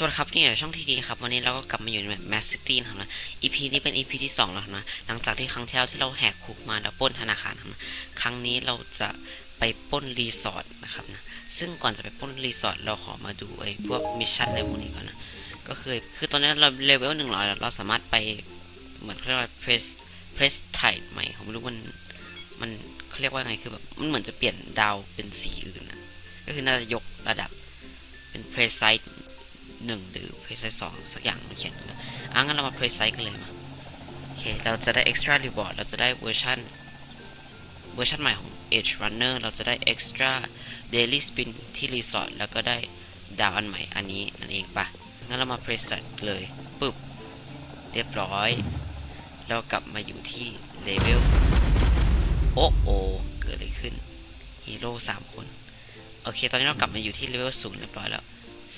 สวัสดีครับนี่ช่องทีดีครับวันนี้เราก็กลับมาอยู่ในแบบแมสซิตี้นะครับนะ EP นี้เป็น EP ที่2แล้วนะหลังจากที่ครั้งที่แล้วที่เราแหกคุกมาแล้วป้นธนาคารนะครับครั้งนี้เราจะไปป้นรีสอร์ทนะครับนะซึ่งก่อนจะไปป้นรีสอร์ทเราขอมาดูไอ้พวกมิชชั่นอะไรพวกนี้ก่อนนะก็คือคือตอนนี้เราเลเวลหนึ่งร้อยเราสามารถไปเหมือนเรียกว่าเพรสเพรสไทใหม่ผมไม่รู้มันมันเขาเรียกว่าไงคือแบบมันเหมือนจะเปลี่ยนดาวเป็นสีอื่นนะก็คือน่าจะยกระดับเป็นเพรสไซต์ หนึ่งหรือเพรสไซต์สองสักอย่างมันเขียนนะอะงั้นเรามาเพรสไซต์กันเลยมาโอเคเราจะได้ extra reward เราจะได้เวอร์ชันเวอร์ชันใหม่ของ Edge Runner เราจะได้ extra daily spin ที่รีสอร์ทแล้วก็ได้ดาวอันใหม่อันนี้นั่นเองปะงั้นเรามาเพรสเลยปึ๊บเรียบร้อย เรากลับมาอยู่ที่เลเวลโอ้โอเกิดอะไรขึ้นฮีโร่สามคน โอเค ตอนนี้เรากลับมาอยู่ที่เลเวลศูนย์เรียบร้อยแล้ว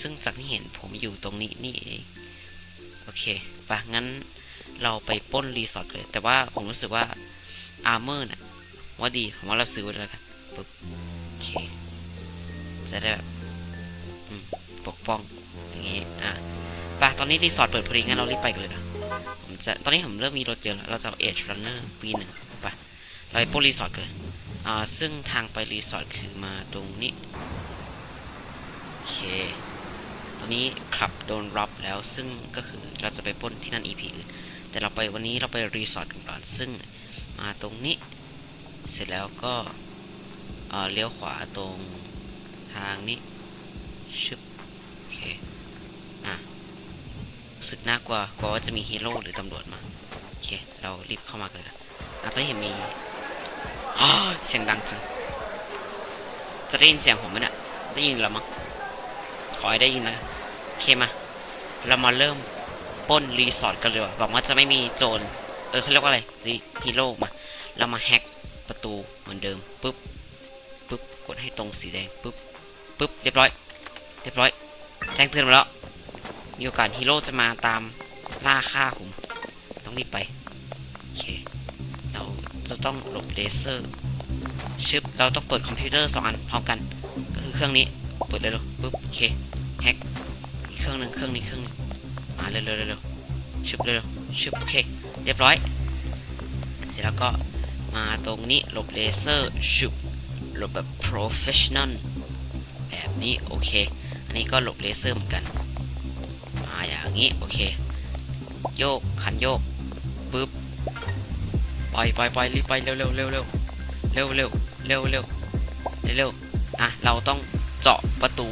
ซึ่งจากที่เห็นผมอยู่ตรงนี้นี่เองโอเคปะงั้นเราไปป้นรีสอร์ทเลย แต่ว่าผมรู้สึกว่าอาร์เมอร์น่ะว่าดีผมว่าเราซื้อไว้เลยแล้วกันปึ๊บโอเคจะได้แบบปกป้องอย่างงี้อะไปตอนนี้รีสอร์ทเปิดพอดีงั้นเรารีบไปกันเลยนะผมจะตอนนี้ผมเริ่มมีรถเยอะแล้วเราจะเอาเอ e รันเนอร์ปีหนึ่งไปเราไปโปรรีสอร์ทเลยอ่าซึ่งทางไปรีสอร์ทคือมาตรงนี้โอเค ตอนนี้ขับโดนรับแล้วซึ่งก็คือเราจะไปป้นที่นั่น EP อื่น แต่เราไปวันนี้เราไปรีสอร์ทกันก่อนซึ่งมาตรงนี้ เสร็จแล้วก็เอ่อเลี้ยวขวาตรงทางนี้ชึบโอเคอะรู้สึกน่ากลัวกลัวว่าจะมีฮีโร่หรือตำรวจมาโอเคเรารีบเข้ามากันเลยอะได้เห็นมีเสียงดังจังจะได้ยินเสียงผมไหมเนี่ยได้ยินแล้วมั้ง ขอให้ได้ยินนะโอเคมา เรามาเริ่มป้นรีสอร์ทกันเลยหวังว่าจะไม่มีโจร เออเขาเรียกว่าอะไรฮีโร่มา เรามาแฮกประตูเหมือนเดิมปุ๊บปุ๊บกดให้ตรงสีแดงปุ๊บปุ๊บเรียบร้อย เรียบร้อยแจ้งเตือนมาแล้ว มีโอกาสฮีโร่จะมาตามล่าฆ่าผม ต้องรีบไป โอเค เราจะต้องหลบเลเซอร์ชึบเราต้องเปิดคอมพิวเตอร์สองอันพร้อมกัน ก็คือเครื่องนี้ เปิดเลยเร็วปุ๊บ โอเค แฮกอีกเครื่องหนึ่งเครื่องนี้เครื่องหนึงมาเร็วเร็วเร็วชึบเร็วเร็วชึบโอเคเรียบร้อย เสร็จแล้วก็มาตรงนี้หลบเลเซอร์ชึบหลบแบบ professional แบบนี้โอเค อันนี้ก็หลบเลเซอร์เหมือนกันมาอย่างนี้โอเคโยกขันโยกปึ๊บปล่อยปล่อยปล่อยรีบไปเร็วเร็วเร็วเร็วเร็วเร็วเร็วเร็วเร็วเร็วอะเราต้องเจาะประตู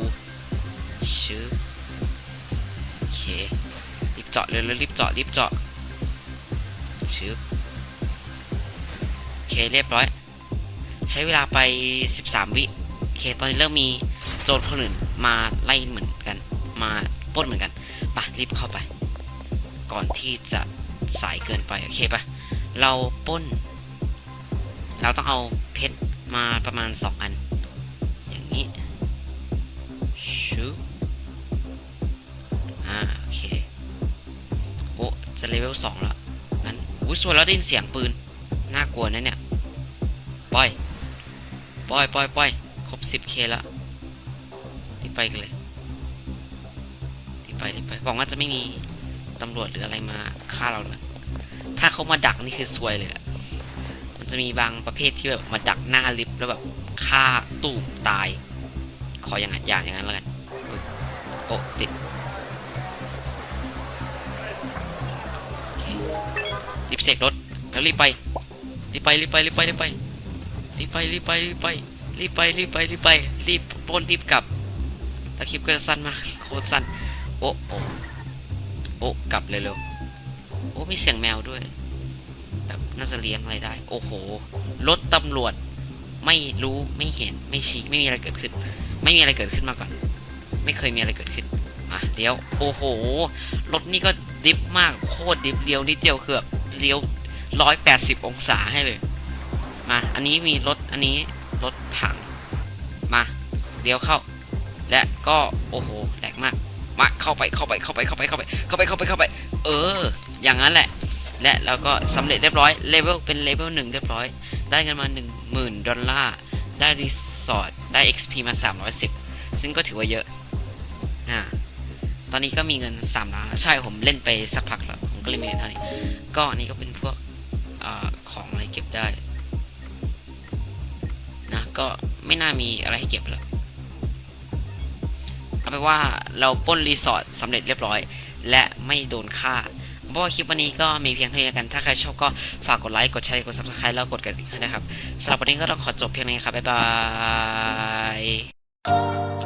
ชื้อโอเครีบเจาะเร็วเร็วรีบเจาะรีบเจาะชื้อโอเคเรียบร้อย ใช้เวลาไป 13 วิโอเคตอนนี้เริ่มมีโจรคนอื่นมาไล่เหมือนกัน มาป้นเหมือนกันปะรีบเข้าไป ก่อนที่จะสายเกินไปโอเคปะเราป้น เราต้องเอาเพชรมาประมาณ 2 อัน อย่างนี้ชู อ่าโอเคโอ้จะเลเวล2แล้วงั้นอุ้ยสวยแล้วได้ยินเสียงปืน น่ากลัวนะเนี่ยปล่อยปล่อยปล่อยปล่อยครบ 10k แล้วรีบไปกันเลยรีบไปรีบไปหวังว่าจะไม่มีตำรวจหรืออะไรมาฆ่าเราเลยถ้าเขามาดักนี่คือซวยเลยอะมันจะมีบางประเภทที่แบบมาดักหน้าลิฟต์แล้วแบบฆ่าตูมตาย ขออย่างนั้นอย่างอย่างนั้นแล้วกันโอ้ติด รีบเสกรถแล้วรีบไปรีบไปรีบไปรีบไปรีบไปรีบไปรีบไปรีบไปรีบไปรีบไปรีบไปรีบปนรีบกลับแล้วคลิปก็จะสั้นมากโคตรสั้นโอ้โอ้โอ้กลับเลยเร็วโอ้มีเสียงแมวด้วยแบบน่าจะเลี้ยงอะไรได้ โอ้โหรถตำรวจไม่รู้ไม่เห็นไม่ชี้ไม่มีอะไรเกิดขึ้น ไม่มีอะไรเกิดขึ้นมาก่อน ไม่เคยมีอะไรเกิดขึ้นอะเลี้ยวโอ้โหรถนี่ก็ ดิฟมากโคตรดิฟเลี้ยวนิดเดียวคือแบบเลี้ยวร้อยแปดสิบองศาให้เลย มา อันนี้มีรถอันนี้รถถัง มาเลี้ยวเข้า และก็โอ้โหแหลกมาก มาเข้าไปเข้าไปเข้าไปเข้าไปเข้าไปเข้าไปเข้าไปเข้าไป เออ อย่างนั้นแหละ และแล้วก็สำเร็จเรียบร้อยเลเวลเป็นเลเวลหนึ่งเรียบร้อย ได้กันมา1 0,000ดอลลาร์ได้รีสอร์ทได้ XP มา 310 ซึ่งก็ถือว่าเยอะอ่า ตอนนี้ก็มีเงินสามล้านใช่ผมเล่นไปสักพักแล้ว ผมก็เลยมีเงินเท่านี้ ก็อันนี้ก็เป็นพวกอของอะไรเก็บได้นะก็ไม่น่ามีอะไรให้เก็บแล้วเอาไปนว่าเราป้นรีสอร์ทสำเร็จเรียบร้อย และไม่โดนฆ่าเพราะว่าคลิปวันนี้ก็มีเพียงเท่านี้กัน ถ้าใครชอบก็ฝากกดไลค์ กดแชร์ กด subscribe แล้วกดกระดิ่งให้นะครับสำหรับวันนี้ก็ต้องขอจบเพียงนี้ครับ บ๊ายบาย